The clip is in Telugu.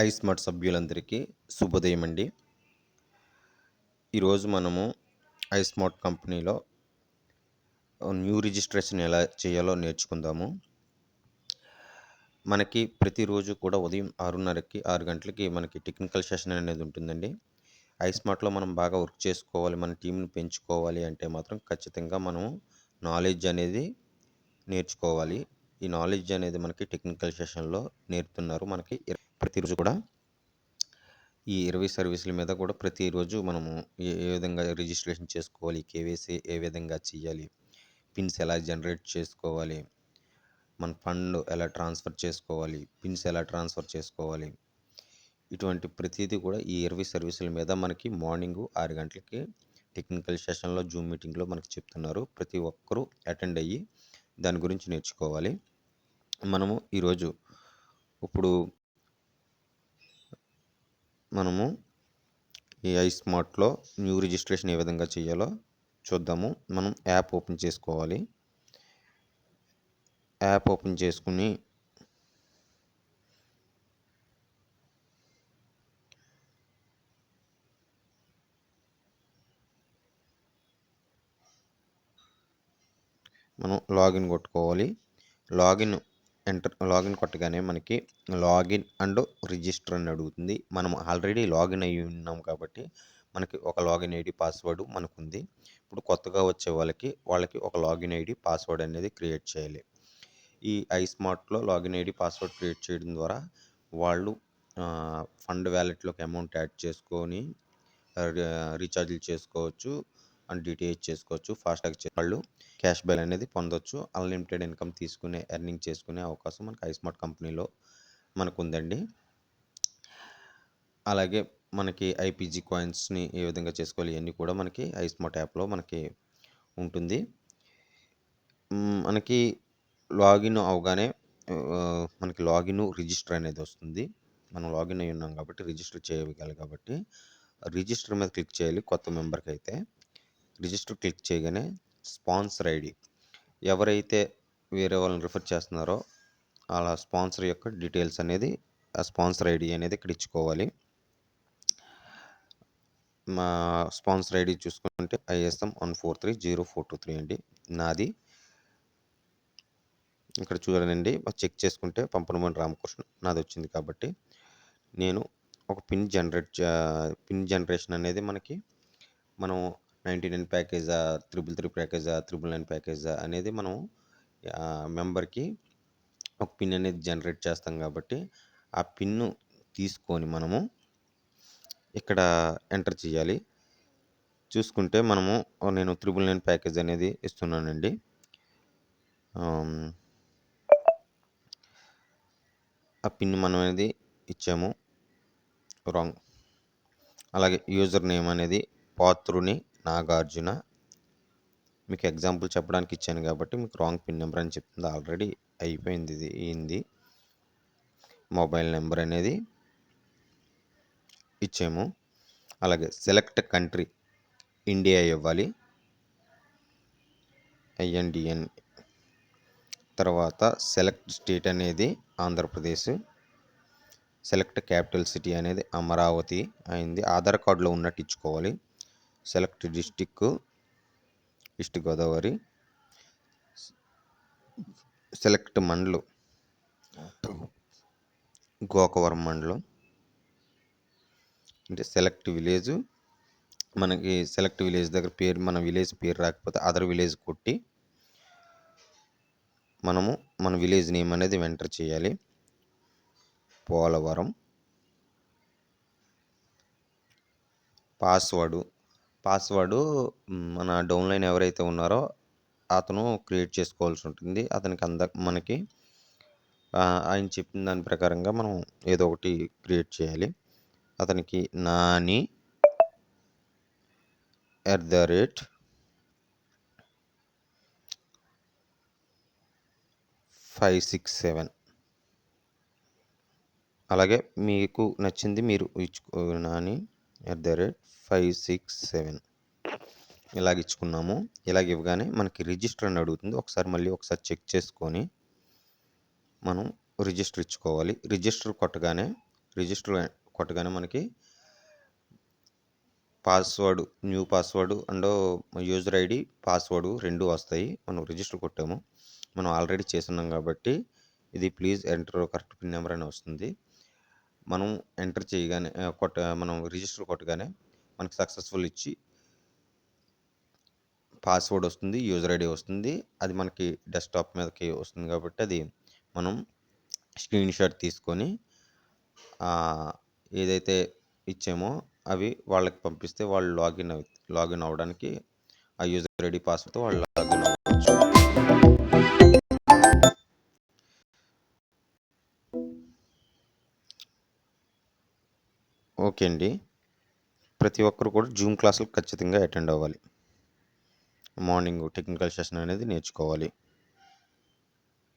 ఐస్మార్ట్ సభ్యులందరికీ శుభోదయం అండి ఈరోజు మనము ఐస్మార్ట్ కంపెనీలో న్యూ రిజిస్ట్రేషన్ ఎలా చేయాలో నేర్చుకుందాము. మనకి ప్రతిరోజు కూడా ఉదయం ఆరున్నరకి ఆరు గంటలకి మనకి టెక్నికల్ సెషన్ అనేది ఉంటుందండి. ఐస్మార్ట్లో మనం బాగా వర్క్ చేసుకోవాలి మన టీంని పెంచుకోవాలి అంటే మాత్రం ఖచ్చితంగా మనము నాలెడ్జ్ అనేది నేర్చుకోవాలి. ఈ నాలెడ్జ్ అనేది మనకి టెక్నికల్ సెషన్లో నేర్పుతున్నారు మనకి ప్రతిరోజు కూడా ఈ ఇరవై సర్వీసుల మీద కూడా ప్రతిరోజు మనము ఏ విధంగా రిజిస్ట్రేషన్ చేసుకోవాలి కేవైసీ ఏ విధంగా చేయాలి పిన్స్ ఎలా జనరేట్ చేసుకోవాలి మన ఫండ్ ఎలా ట్రాన్స్ఫర్ చేసుకోవాలి పిన్స్ ఎలా ట్రాన్స్ఫర్ చేసుకోవాలి ఇటువంటి ప్రతిదీ కూడా ఈ ఇరవై సర్వీసుల మీద మనకి మార్నింగ్ ఆరు గంటలకి టెక్నికల్ సెషన్లో జూమ్ మీటింగ్లో మనకి చెప్తున్నారు. ప్రతి ఒక్కరూ అటెండ్ అయ్యి దాని గురించి నేర్చుకోవాలి. మనము ఈరోజు ఇప్పుడు మనము ఈ ఐస్మార్ట్లో న్యూ రిజిస్ట్రేషన్ ఏ విధంగా చేయాలో చూద్దాము. మనం యాప్ ఓపెన్ చేసుకోవాలి. యాప్ ఓపెన్ చేసుకుని మనం లాగిన్ కొట్టుకోవాలి. లాగిన్ ఎంటర్ లాగిన్ కొట్టగానే మనకి లాగిన్ అండ్ రిజిస్టర్ అని అడుగుతుంది. మనం ఆల్రెడీ లాగిన్ అయ్యి ఉన్నాం కాబట్టి మనకి ఒక లాగిన్ ఐడి పాస్వర్డ్ మనకు ఉంది ఇప్పుడు కొత్తగా వచ్చే వాళ్ళకి వాళ్ళకి ఒక లాగిన్ ఐడి పాస్వర్డ్ అనేది క్రియేట్ చేయాలి. ఈ ఐస్మార్ట్లో లాగిన్ ఐడి పాస్వర్డ్ క్రియేట్ చేయడం ద్వారా వాళ్ళు ఫండ్ వ్యాలెట్లోకి అమౌంట్ యాడ్ చేసుకొని రీఛార్జ్లు చేసుకోవచ్చు. అండ్ డిటిహెచ్ చేసుకోవచ్చు ఫాస్టాగ్ వాళ్ళు. క్యాష్ బ్యాక్ అనేది పొందొచ్చు. అన్లిమిటెడ్ ఇన్కమ్ తీసుకునే ఎర్నింగ్ చేసుకునే అవకాశం మనకి ఐస్మార్ట్ కంపెనీలో మనకు ఉందండి అలాగే మనకి ఐపీజీ కాయిన్స్ని ఏ విధంగా చేసుకోవాలి ఇవన్నీ కూడా మనకి ఐస్మార్ట్ యాప్లో మనకి ఉంటుంది. మనకి లాగిన్ అవగానే మనకి లాగిన్ రిజిస్టర్ అనేది వస్తుంది. మనం లాగిన్ అయి ఉన్నాం కాబట్టి రిజిస్టర్ చేయగలి కాబట్టి రిజిస్టర్ మీద క్లిక్ చేయాలి కొత్త మెంబర్కి అయితే. రిజిస్టర్ క్లిక్ చేయగానే స్పాన్సర్ ఐడి. ఎవరైతే వేరే వాళ్ళని రిఫర్ చేస్తున్నారో అలా స్పాన్సర్ యొక్క డీటెయిల్స్ అనేది ఆ స్పాన్సర్ ఐడి అనేది ఇక్కడ ఇచ్చుకోవాలి. మా స్పాన్సర్ ఐడి చూసుకుంటే ISM one four three zero four two three అండి. నాది. ఇక్కడ చూడండి చెక్ చేసుకుంటే పంపనమని రామకృష్ణ నాది వచ్చింది కాబట్టి. నేను ఒక పిన్ జనరేట్ పిన్ జనరేషన్ అనేది మనకి మనం నైంటీ నైన్ ప్యాకేజా త్రిబుల్ త్రీ ప్యాకేజా త్రిబుల్ నైన్ ప్యాకేజా అనేది మనం మెంబర్కి ఒక పిన్ అనేది జనరేట్ చేస్తాం కాబట్టి ఆ పిన్ను తీసుకొని మనము ఇక్కడ ఎంటర్ చేయాలి. చూసుకుంటే మనము నేను త్రిబుల్ నైన్ ప్యాకేజ్ అనేది ఇస్తున్నానండి. ఆ పిన్ మనం అనేది ఇచ్చాము. రాంగ్. అలాగే యూజర్ నేమ్ అనేది పాత్రుని నాగార్జున. మీకు ఎగ్జాంపుల్ చెప్పడానికి ఇచ్చాను కాబట్టి మీకు రాంగ్ పిన్ నెంబర్ అని చెప్తుంది. ఆల్రెడీ అయిపోయింది ఇది అయింది మొబైల్ నెంబర్ అనేది ఇచ్చాము. అలాగే సెలెక్ట్ కంట్రీ ఇండియా ఇవ్వాలి. ఐఎన్డిఎన్. తర్వాత సెలెక్ట్ స్టేట్ అనేది ఆంధ్రప్రదేశ్. సెలెక్ట్ క్యాపిటల్ సిటీ అనేది అమరావతి అయింది. ఆధార్ కార్డులో ఉన్నట్టు ఇచ్చుకోవాలి. Select district east Godavari. Select mandal Gokavaram మండలం. అంటే సెలెక్ట్ విలేజ్ మనకి సెలెక్ట్ విలేజ్ దగ్గర పేరు మన విలేజ్ పేరు రాకపోతే అదర్ విలేజ్ కొట్టి మనము మన విలేజ్ నేమ్ అనేది ఎంటర్ చేయాలి. పోలవరం. పాస్వర్డ్ పాస్వర్డ్ మన డౌన్లైన్ ఎవరైతే ఉన్నారో అతను క్రియేట్ చేసుకోవాల్సి ఉంటుంది. అతనికి అంద మనకి ఆయన చెప్పిన దాని ప్రకారంగా మనం ఏదో ఒకటి క్రియేట్ చేయాలి. అతనికి Nani at the rate five six seven. అలాగే మీకు నచ్చింది మీరు ఇచ్చుకో Nani at the rate five six seven ఇలాగ ఇచ్చుకున్నాము. ఇలాగ ఇవ్వగానే మనకి రిజిస్టర్ అని అడుగుతుంది. ఒకసారి మళ్ళీ ఒకసారి చెక్ చేసుకొని మనం రిజిస్టర్ ఇచ్చుకోవాలి. రిజిస్టర్ కొట్టగానే రిజిస్టర్ కొట్టగానే మనకి password new password and user ID password రెండు వస్తాయి. మనం రిజిస్టర్ కొట్టాము. మనం ఆల్రెడీ చేస్తున్నాం కాబట్టి ఇది please enter correct pin number అని వస్తుంది. మనం ఎంటర్ చేయగానే కొట్ట మనం రిజిస్టర్ కొట్టగానే మనకి సక్సెస్ఫుల్ ఇచ్చి పాస్వర్డ్ వస్తుంది యూజర్ ఐడి వస్తుంది అది మనకి డెస్క్టాప్ మీదకి వస్తుంది కాబట్టి అది మనం స్క్రీన్ షాట్ తీసుకొని ఏదైతే ఇచ్చామో అవి వాళ్ళకి పంపిస్తే వాళ్ళు లాగిన్ అవ్ లాగిన్ అవ్వడానికి ఆ యూజర్ ఐడి పాస్వర్డ్తో వాళ్ళు లాగిన్ అవ్వచ్చు. ఓకే అండి. ప్రతి ఒక్కరు కూడా జూమ్ క్లాసులు ఖచ్చితంగా అటెండ్ అవ్వాలి. మార్నింగ్ టెక్నికల్ సెషన్ అనేది నేర్చుకోవాలి.